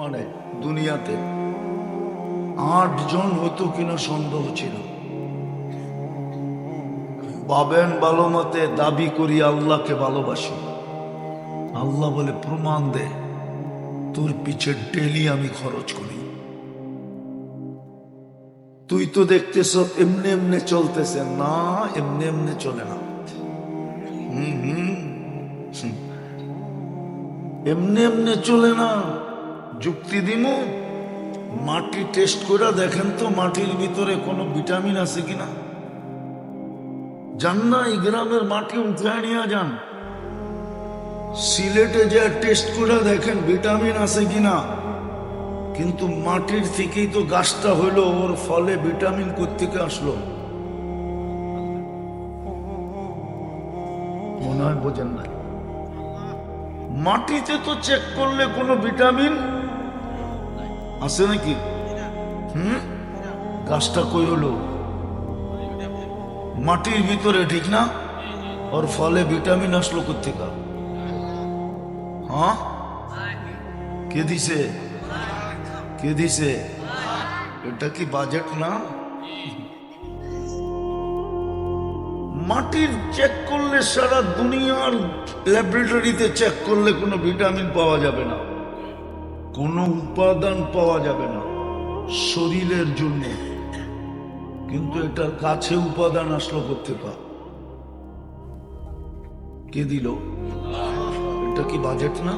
বর্তমানে দুনিয়াতে আট জন হতো কিনা সন্দেহ ছিল। পাবেন ভালো মতে দাবি করি আল্লাহকে ভালোবাসি। আল্লাহ বলে, প্রমাণ দে, তোর পিছে ডেলি আমি খরচ করি। তুই তো দেখতেছ, এমনি এমনি চলতেছে। না, এমনি এমনি চলে না। হুম হুম। এমনি এমনি চলে না। যুক্তি দিমু, মাটি টেস্ট করে দেখেন তো মাটির ভিতরে কোনো ভিটামিন আছে কিনা। যান না এই গ্রামের মাটি উঠে নিয়ে যান। সিলেটে যে টেস্ট করে দেখেন ভিটামিন আছে কিনা, কিন্তু মাটির থেকেই তো গাছটা হইল, ওর ফলে ভিটামিন কোথেকে আসলো? মনে হয় বোঝেন না মাটিতে তো চেক করলে কোনো ভিটামিন আছে নাকি? হুম? গাছটা কই হলো? মাটির ভিতরে, ঠিক না? ওর ফলে ভিটামিন আসলো কোথেকে হ্যাঁ? কে দিছে? কে দিছে? এটা কি বাজেট না? মাটির চেক করলে সারা দুনিয়ার ল্যাবরেটরিতে চেক করলে কোনো ভিটামিন পাওয়া যাবে না। কোনো উপাদান পাওয়া যাবে না শরীরের জন্য। কিন্তু এটার কাছে উপাদান আসলো করতে পা কে দিল? এটা কি বাজেট না?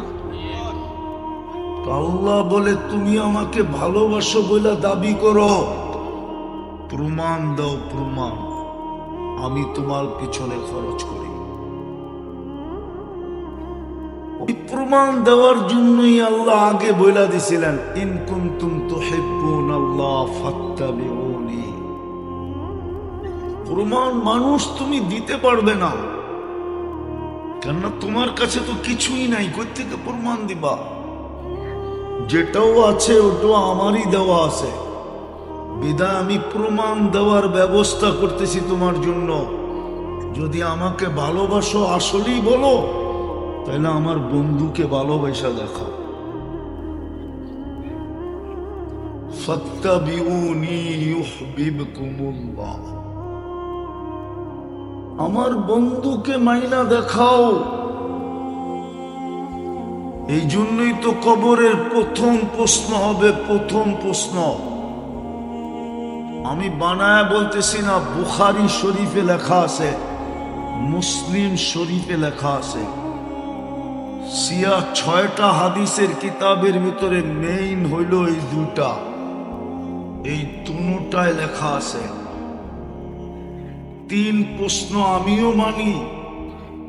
আল্লাহ বলে, তুমি আমাকে ভালোবাসো বলে দাবি করো। প্রমাণ দাও, প্রমাণ। আমি তোমার পিছনে খরচ করি। প্রমাণ দেওয়ার জন্যই আল্লাহ আগে বইলা দিছিলেন, ইন কুনতুম তুহিব্বুন আল্লাহ ফাত্তাবিউনি। প্রমাণ মানুষ তুমি দিতে পারবে না। কেননা তোমার কাছে তো কিছুই নাই থেকে প্রমাণ দিবা? যেটাও আছে, ওটাও আমারই দেওয়া আছে। বিদায়, আমি প্রমাণ দেওয়ার ব্যবস্থা করতেছি তোমার জন্য। যদি আমাকে ভালোবাসো, আসলেই বলো। তাহলে আমার বন্ধুকে ভালোবাসা দেখাও আমার বন্ধুকে মাইনা দেখাও। এই জন্যই তো কবরের প্রথম প্রশ্ন হবে, প্রথম প্রশ্ন। আমি বানায় বলতেছি না, বুখারি শরীফে লেখা আছে, মুসলিম শরীফে লেখা আছে। সিয়া ছয়টা হাদিসের কিতাবের ভিতরে মেইন হইল এই দুটা এই দুটায় লেখা আছে। তিন প্রশ্ন আমিও মানি,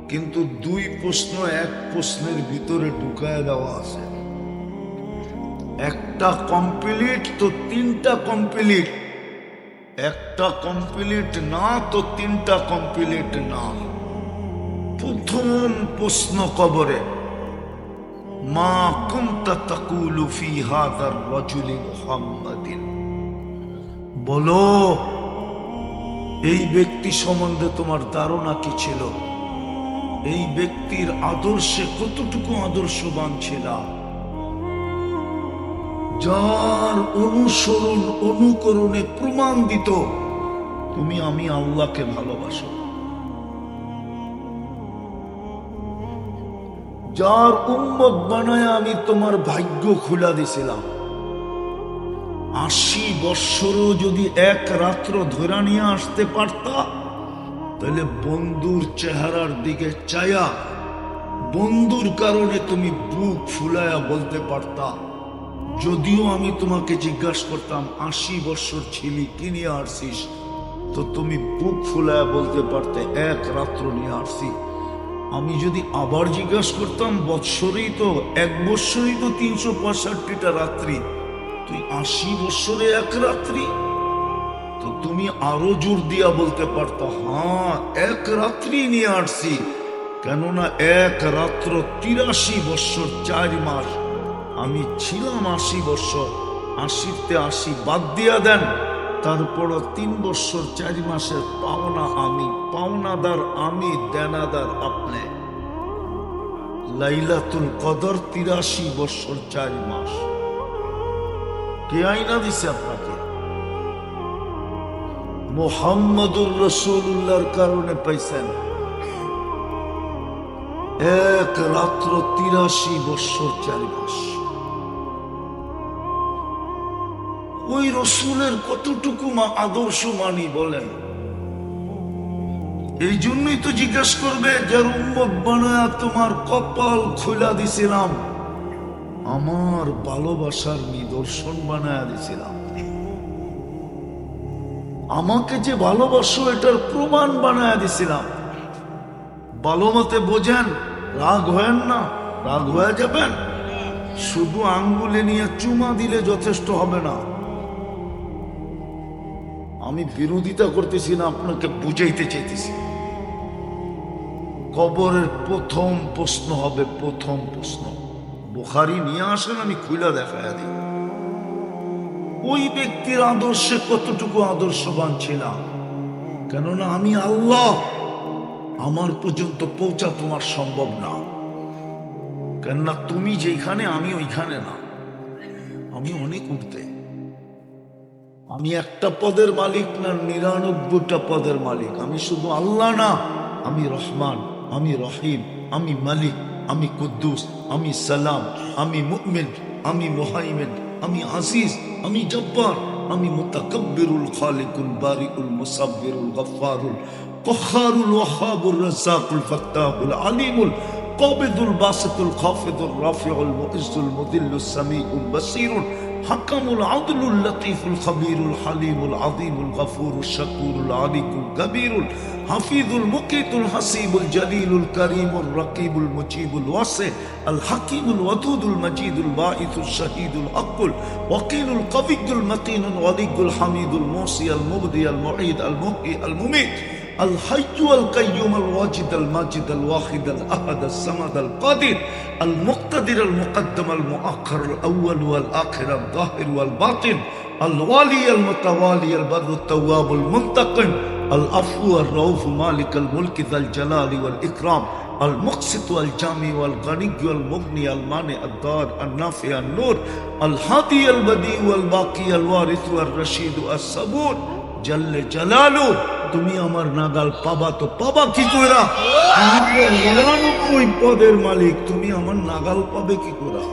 কিন্তু দুই প্রশ্ন এক প্রশ্নের ভিতরে ঢুকায় দেওয়া আছে। একটা কমপ্লিট তো তিনটা কমপ্লিট একটা কমপ্লিট না তো তিনটা কমপ্লিট না। প্রথম প্রশ্ন কবরে। মা কুমতা তাকুলু হাদার বলো, এই ব্যক্তি সম্বন্ধে তোমার ধারণা কি ছিল? এই ব্যক্তির আদর্শে কতটুকু আদর্শবান ছিল? যার অনুসরণ, অনুকরণে প্রমাণ দিত তুমি আমি আল্লাহকে ভালোবাসো। যার উম্মত বানায় আমি তোমার ভাগ্য খুলা দিছিলাম। আশি বৎসরও যদি এক রাত্র ধরা নিয়ে আসতে পারতা, তাহলে বন্ধুর চেহারার দিকে চায়া, বন্ধুর কারণে তুমি বুক ফুলায়া বলতে পারতা। যদিও আমি তোমাকে জিজ্ঞাসা করতাম, আশি বৎসর ছিলি, কি নিয়ে আসছিস? তো তুমি বুক ফুলায়া বলতে পারতে, এক রাত্র নিয়ে আসছি। আমি যদি আবার জিজ্ঞাসা করতাম, বৎসরেই তো, এক বৎসরই তো তিনশো পঁয়ষট্টিটা রাত্রি। তুই আশি বৎসরে এক রাত্রি? তো তুমি আরও জোর দিয়া বলতে পারতো হ্যাঁ এক রাত্রি নিয়ে আসছি। কেননা এক রাত্র তিরাশি বৎসর, চার মাস। আমি ছিলাম আশি বৎসর। আশিতে আশি বাদ দিয়া দেন। তারপরও তিন বৎসর চার মাসের পাওনা আমি, পাওনাদার আমি, দেনাদার আপনি। লাইলাতুল কদর তিরাশি বৎসর চার মাস। কে আইনা দিছে আপনাকে? মোহাম্মদুর রসুল্লাহর কারণে পাইছেন। এক রাত্র তিরাশি বৎসর চারি মাস। ওই রসুলের কতটুকু আদর্শ মানি বলেন? এই জন্যই তো জিজ্ঞেস করবে, যার উম্মত বানায় তোমার কপাল খোলা দিছিলাম, আমার ভালোবাসার নিদর্শন বানায় দিছিলাম। আমাকে যে ভালোবাসো, এটার প্রমাণ বানায় দিছিলাম। ভালো মতে বোঝেন, রাগ হয়েন না, রাগ হয়ে যাবেন। শুধু আঙ্গুলে নিয়ে চুমা দিলে যথেষ্ট হবে না। আমি বিরোধিতা করতেছি না, আপনাকে বুঝাইতে চাইতেছি। কবরের প্রথম প্রশ্ন হবে, প্রথম প্রশ্ন। বুখারি নিয়ে আসেন, আমি খুলে দেখায় দিই। ওই ব্যক্তির আদর্শে কতটুকু আদর্শবান ছিলাম? কেননা আমি আল্লাহ, আমার পর্যন্ত পৌঁছা তোমার সম্ভব না। কেননা তুমি যেখানে আমি ওইখানে না। আমি অনেক উঠতে আমি একটা পদের মালিক না নিরানব্বইটা পদের মালিক আমি শুধু আল্লাহ না আমি রহমান আমি রহিম আমি মালিক আমি কুদ্দুস আমি সালাম আমি মুমিন আমি মোহাইমেন আমি আজিজ আমি জব্বার আমি মুতাকব্বিরুল খালিকুল বারিকুল মুসাব্বিরুল গফফারুল কখারুল ওয়াহাবুর রাজ্জাকুল ফাত্তাহুল আলিমুল قابض الباسط الخافض الرافع المؤز المذل السميع البصير حكم العدل اللطيف الخبير الحليم العظيم الغفور الشكور العليك الكبير الحفيظ المقيت الحسيب الجليل الكريم الرقيب المجيب الواسع الحكيم الودود المجيد الباعث الشهيد الحق الوكيل القوي المتين الولي الحميد الموصي المبدي المعيد المحيي المميت الحي القيوم الواجد الماجد الواحد الأحد الصمد القادر المقتدر المقدم المؤخر الأول والآخر الظاهر والباطن الوالي المتوالي البر التواب المنتقم العفو الرؤوف مالك الملك ذا الجلال والإكرام المقسط والجامع والغني والمغني المانع الدار النافع النور الهادي البديع والباقي الوارث والرشيد الصبور জল্লে জালালু, তুমি আমার নাগাল পাবা তো পাবা কি কইরা? নিরানব্বই পদের মালিক, তুমি আমার নাগাল পাবে কি করা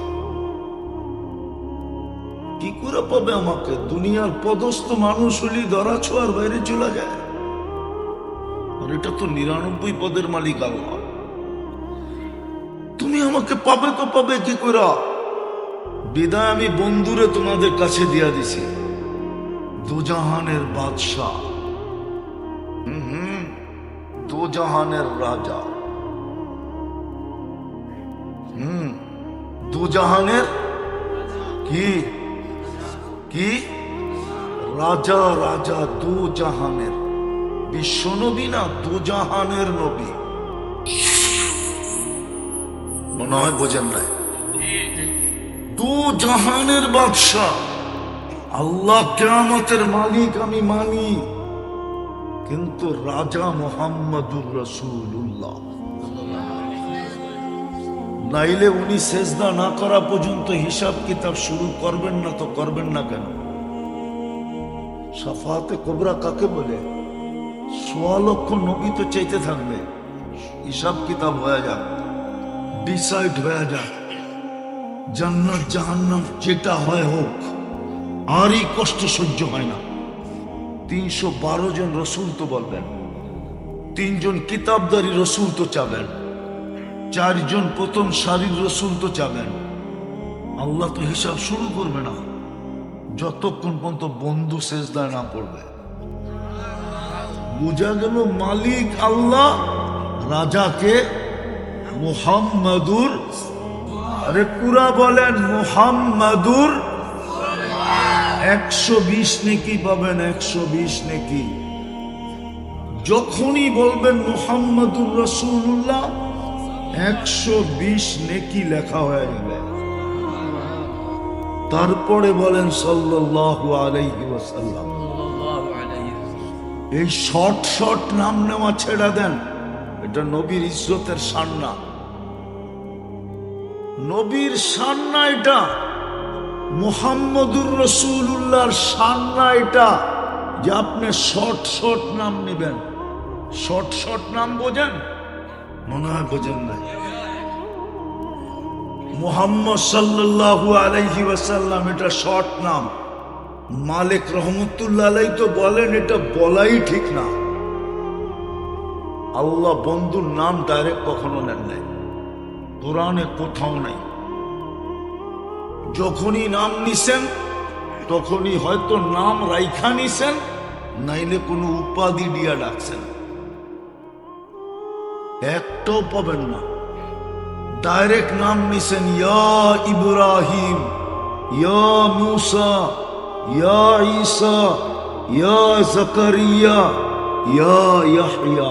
কি করে পাবে আমাকে? দুনিয়ার পদস্থ মানুষ হলি ধরা ছোঁয়ার বাইরে চলে যায়। আর এটা তো নিরানব্বই পদের মালিক আল্লাহ। তুমি আমাকে পাবে তো পাবে কি করা বিদায় আমি বন্ধুরে তোমাদের কাছে দিয়া দিছি। দুজাহানের বাদশাহ। হুম দুজাহানের রাজা। হুম দুজাহানের কি? কি? রাজা রাজা দুজাহানের। বিশ্ব নবী না দুজাহানের নবী? মনে হয় বোঝেন নাই। দু জাহানের বাদশাহ। আল্লাহ কেয়ামতের মালিক আমি মানি। কিন্তু রাজা মোহাম্মদুর রসুল্লাহ নাইলে উনি সেজদা না করা পর্যন্ত হিসাব কিতাব শুরু করবেন না তো করবেন না কেন? সাফাতে কোবরা কাকে বলে? সোয়া লক্ষ নবী তো চাইতে থাকবে। হিসাব কিতাব হয়ে যাক ডিসাইড হয়ে যাক। জান্নাত জাহান্নাম যেটা হয় হোক। আর এই কষ্ট সহ্য হয় না। তিনশো বারো জন রসুল তো বলবেন, তিনজন কিতাবদারি রসুল তো চাবেন, চারজন প্রথম সারির রসুল তো চাবেন। আল্লাহ তো হিসাব শুরু করবে না, যতক্ষণ পর্যন্ত বন্ধু শেষদায় না পড়বে। বোঝা গেল মালিক আল্লাহ, রাজাকে মোহাম্মদুর, আরে পুরা বলেন মোহাম্মদুর একশো বিশ নেকি পাবেন, একশো বিশ নেকি। যখনই বলবেন মোহাম্মদুর রসুল্লাহ একশো বিশ নেকি লেখা হয়ে যাবে। তারপরে বলেন ওয়াসাল্লাম, এই শর্ট শর্ট নাম নেওয়া ছেড়ে দেন, এটা নবীর ইজ্জতের সান্না। নবীর সান্না এটা। মোহাম্মদুর রসুল্লাহর সান্না এটা যে আপনি শর্ট শর্ট নাম নেবেন। শর্ট শর্ট নাম বোঝেন? মনে হয় বোঝেন নাই। মোহাম্মদ সাল্লাল্লাহু আলাইহি ওয়াসাল্লাম, এটা শর্ট নাম। মালিক রহমতুল্লাহ তো বলেন, এটা বলাই ঠিক না। আল্লাহ বন্ধুর নাম ডাইরেক্ট কখনো নেন নাই। কোরআনে কোথাও নাই। যখনই নাম নিছেন, তখনই হয়তো নাম রাইখা নিছেন, নাইলে কোনো উপাধি দিয়া ডাকছেন। একটাও পাবেন না। ডাইরেক্ট নাম নিছেন, ইয়া ইব্রাহিম, ইয়া মুসা, ইয়া ঈসা, ইয়া জাকারিয়া, ইয়া ইয়াহইয়া।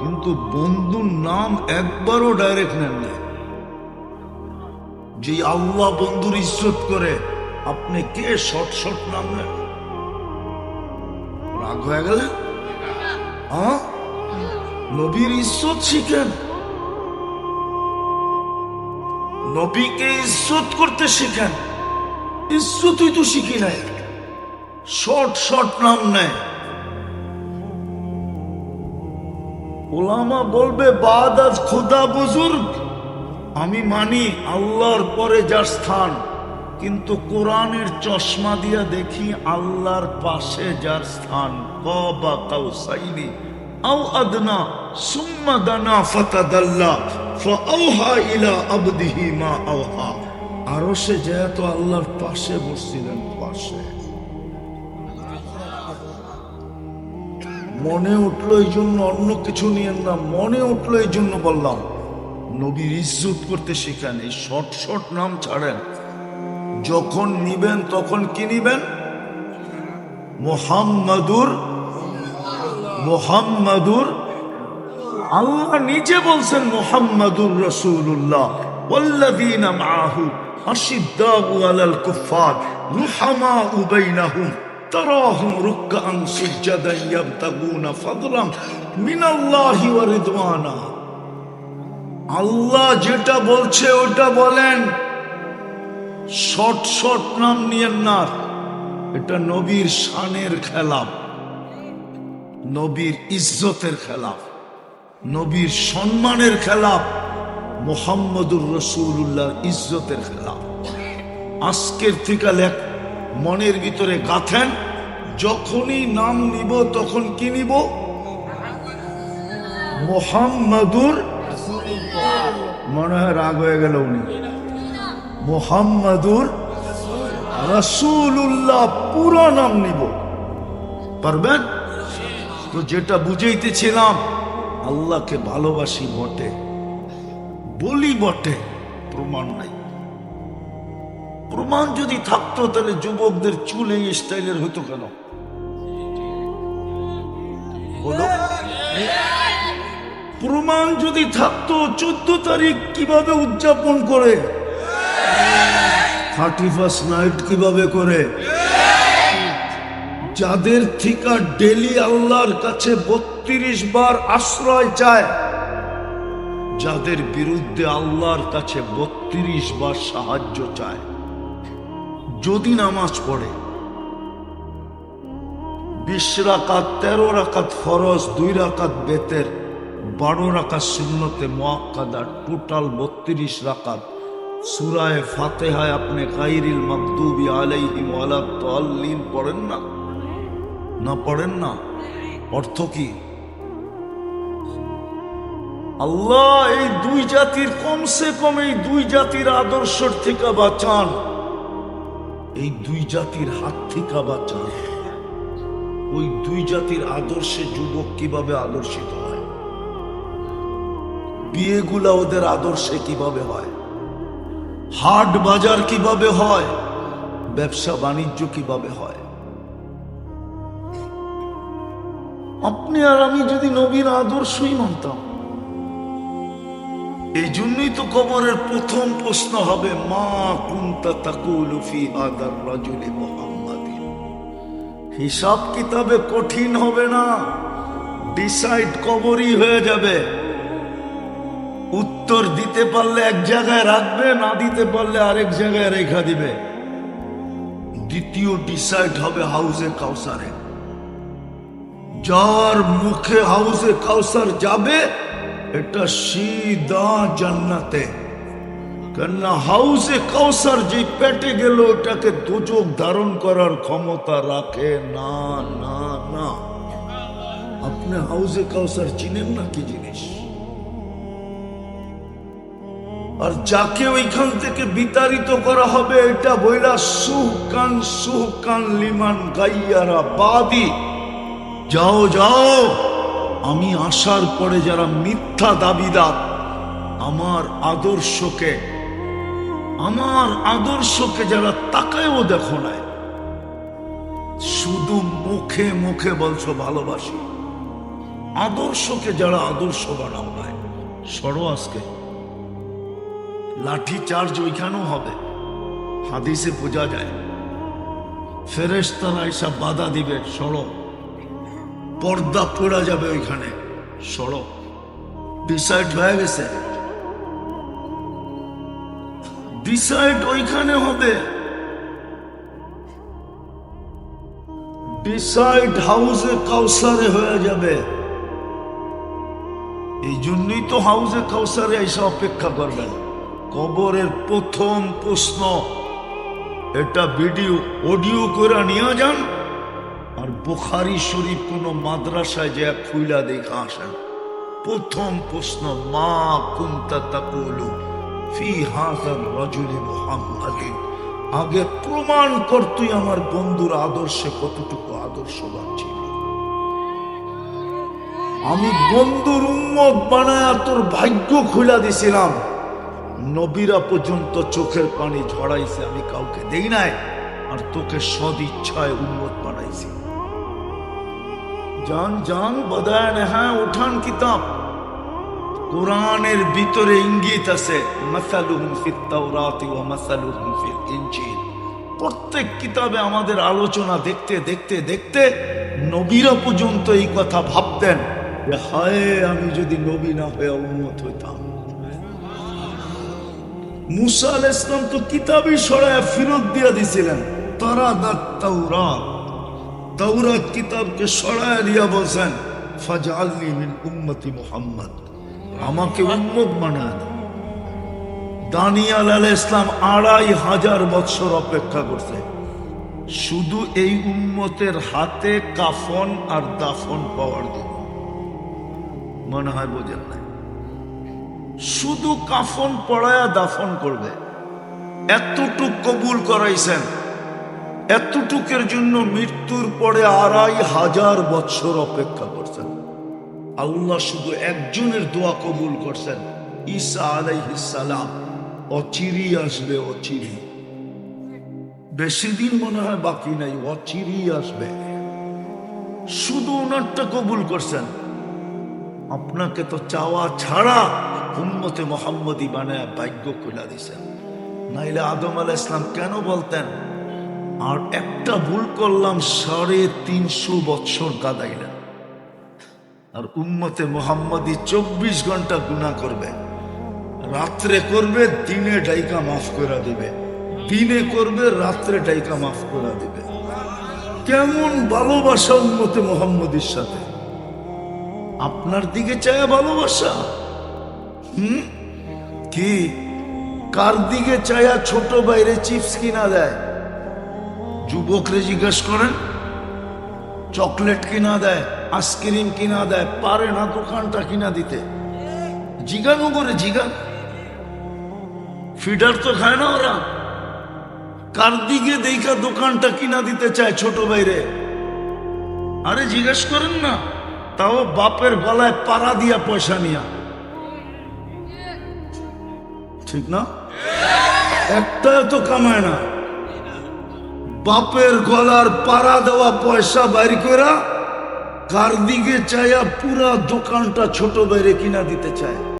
কিন্তু বন্ধুর নাম একবারও ডাইরেক্ট নেন নাই। যে আল্লাহ বন্ধুর ইজ্জত করে, আপনি কে শর্ট শর্ট নাম? নেন রাগ হয়ে গেলেন হ্যাঁ? নবীর ইজ্জত শিখেন। নবীকে ইজ্জত করতে শিখেন। ইজ্জতই তো শিখি নাই। শর্ট শর্ট নাম নেয়। ওলামা বলবে, বাদ আজ খোদা বুজুর্গ। আমি মানি আল্লাহর পরে যার স্থান, কিন্তু কোরআনের চশমা দিয়া দেখি আল্লাহর পাশে যার স্থান। কাউসাইনি, আও আদনা আওহা। আরও সে যেহেতু আল্লাহর পাশে বসছিলেন, পাশে। মনে উঠল এই জন্য অন্য কিছু নিয়েন না, মনে উঠল এই জন্য বললাম নবীর ইজ্জত করতে শিখেন এই শর্ট শর্ট নাম ছাড়েন যখন নিবেন তখন কি নিবেন মোহাম্মদুর মোহাম্মদুর আল্লাহ নিজে বলছেন মোহাম্মদুর রসুল্লাহ والذين معه أشداء على الكفار رحماء بينهم تراهم ركعا سجدا يبتغون فضلا من الله ورضوانا আল্লাহ যেটা বলছে ওটা বলেন। শর্ট শর্ট নাম নিয়েন না এটা নবীর শানের খেলাফ। নবীর ইজ্জতের খেলাফ। নবীর সম্মানের খেলাফ। মোহাম্মদুর রসুল্লাহর ইজ্জতের খেলাফ। আজকের থেকে লেখ, মনের ভিতরে গাথেন, যখনই নাম নিব তখন কি নিব? মোহাম্মদুর মনে হয় রাগ হয়ে গেল উনি। মোহাম্মদুর রসুল্লাহ পুরো নাম নিব। পারবেন? তো যেটা বুঝাইতেছিলাম, আল্লাহকে ভালোবাসি বটে, বলি বটে, প্রমাণ নাই। প্রমাণ যদি থাকতো, তাহলে যুবকদের চুল এই স্টাইলের হতো কেন? বলো। প্রমাণ যদি থাকতো, চোদ্দ তারিখ কীভাবে উদযাপন করে? থার্টি ফার্স্ট নাইট কীভাবে করে? যাদের থিকা ডেলি আল্লাহর কাছে বত্রিশ বার আশ্রয় চায়, যাদের বিরুদ্ধে আল্লাহর কাছে বত্রিশ বার সাহায্য চায়, যদি নামাজ পড়ে, বিশ রাকাত, তেরো রাকাত ফরজ, দুই রাকাত বেতের বারো রাকাত শূন্যতে মোয়াক্কাদার টোটাল বত্রিশ রাকাত। সুরায় ফাতেহায় আপনি কাইরিল মকদুবি আলাইহিম ওয়ালা তাল্লিন পড়েন না? না পড়েন না? অর্থ কি? আল্লাহ এই দুই জাতির কমসে কম এই দুই জাতির আদর্শের থেকে বাঁচান। এই দুই জাতির হাত থেকে বাঁচান। ওই দুই জাতির আদর্শে যুবক কীভাবে আদর্শিত? হয় বিয়েগুলা ওদের আদর্শে কীভাবে হয়? হাট বাজার কীভাবে হয়? ব্যবসা বাণিজ্য কীভাবে হয়? আপনি আর আমি যদি নবীর আদর্শই মানতাম এই জন্যই তো কবরের প্রথম প্রশ্ন হবে, মা কুন্তা তাকুলু ফি হাদার রাজুলি মুহাম্মাদিন। হিসাব কিতাবে কঠিন হবে না, ডিসাইড কবরই হয়ে যাবে। উত্তর দিতে পারলে এক জায়গায় রাখবে, না দিতে পারলে আরেক জায়গায় রেখা দিবে। দ্বিতীয় ডিসাইড হবে হাউসে কাউসারে। যার মুখে হাউসে কাউসার যাবে, এটা সিদা জান্নাতে। কেননা হাউসে কাউসার যে পেটে গেল, ওটাকে দুযোগ ধারণ করার ক্ষমতা রাখে। না না না। আপনি হাউসে কাউসার চিনেন না কি জিনিস? আর যাকে ওইখান থেকে বিতাড়িত করা হবে, এটা বইলা সুহকান সুহকান লিমান গাইয়ারা বাদি। যাও যাও, আমি আসার পরে যারা মিথ্যা দাবিদার, আমার আদর্শকে আমার আদর্শকে যারা তাকায়ও দেখো নাই, শুধু মুখে মুখে বলছো ভালোবাসি। আদর্শকে যারা আদর্শ বানাও নাই, সরো আজকে। লাঠি চার্জ ওইখানেও হবে। হাদিসে বোঝা যায়। ফেরেশতারা এসব বাধা দিবে সড়ক পর্দা পড়া যাবে ওইখানে সড়ক ডিসাইড হয়ে গেছে। ডিসাইড ওইখানে হবে। ডিসাইড হাউসে কাউসারে হয়ে যাবে। এই জন্যই তো হাউসে কাউসারে এসে অপেক্ষা করবেন। কবরের প্রথম প্রশ্ন, এটা ভিডিও, অডিও করে নিয়ে যান? আর বোখারি শরীফ কোন মাদ্রাসায় যে খুইলা দেখা আসেন প্রথম প্রশ্ন, মা কুন্তা তাকুলু ফি হাজার রজুলি মুহাম্মাদিন? আগে প্রমাণ কর তুই আমার বন্ধুর আদর্শে কতটুকু আদর্শবান ছিল। আমি বন্ধুর উম্মত বানায় তোর ভাগ্য খুলা দিছিলাম। নবীরা পর্যন্ত চোখের পানি ঝড়াইছে আমি কাউকে দেই নাই, আর তোকে সদ ইচ্ছায় উন্মত বানাইছি। জান জান বদায়ন হ্যাঁ উঠান কিতাব। কোরআনের ভিতরে ইঙ্গিত আছে প্রত্যেক কিতাবে আমাদের আলোচনা দেখতে দেখতে দেখতে নবীরা পর্যন্ত এই কথা ভাবতেন যে, হায়, আমি যদি নবী না হয়ে উন্মত হইতাম। মুসা আল ইসলাম তো কিতাবই দিয়া দিছিলেন। তারা কিতাবকে দিয়া বলছেন মিন উম্মতি মুহাম্মদ। আমাকে উম্মত দাও। দানিয়াল আল ইসলাম আড়াই হাজার বছর অপেক্ষা করছে। শুধু এই উম্মতের হাতে কাফন আর দাফন পাওয়ার জন্য। মনে হয় বোঝেন না শুধু কাফন পড়ায়া দাফন করবে। এতটুক কবুল করাইছেন। এতটুকের জন্য মৃত্যুর পরে আড়াই হাজার বছর অপেক্ষা করছেন। আল্লাহ শুধু একজনের দোয়া কবুল করছেন। ঈসা আলাইহিসালাম অচিরি আসবে অচিরি বেশি দিন মনে হয় বাকি নাই অচিরি আসবে। শুধু ওনারটা কবুল করছেন। আপনাকে তো চাওয়া ছাড়া উম্মতে মোহাম্মদী বানায় ভাগ্য খুলা দিছেন। নাইলে আদম আলাহ ইসলাম কেন বলতেন, আর একটা ভুল করলাম, সাড়ে তিনশো বৎসর কাদাইলেন। আর উম্মতে মোহাম্মদী চব্বিশ ঘণ্টা গুণা করবে। রাত্রে করবে, দিনে ডাইকা মাফ করে দিবে। দিনে করবে, রাত্রে ডাইকা মাফ করে দিবে। কেমন ভালোবাসা উম্মতে মোহাম্মদীর সাথে। আপনার দিকে চায় ভালোবাসা? হুম? কি? কার দিকে চায়া ছোট বাইরে চিপস কিনা দেয়? যুবকরে জিজ্ঞেস করেন। চকলেট কিনা দেয়, আইসক্রিম কিনা দেয়, পারে না দোকানটা কিনা দিতে। জিগানো করে জিগান। ফিডার তো খায় না ওরা। কার দিকে দেখা দোকানটা কিনা দিতে চায় ছোট বাইরে? আরে জিজ্ঞেস করেন না, তাও বাপের গলায় পাড়া দিয়া পয়সা নিয়া। ঠিক না? একটা তো কামায় না। বাপের গলার পাড়া দেওয়া পয়সা বাইর করা কার দিকে চাইয়া পুরা দোকানটা ছোট বাইরে কিনা দিতে চায়।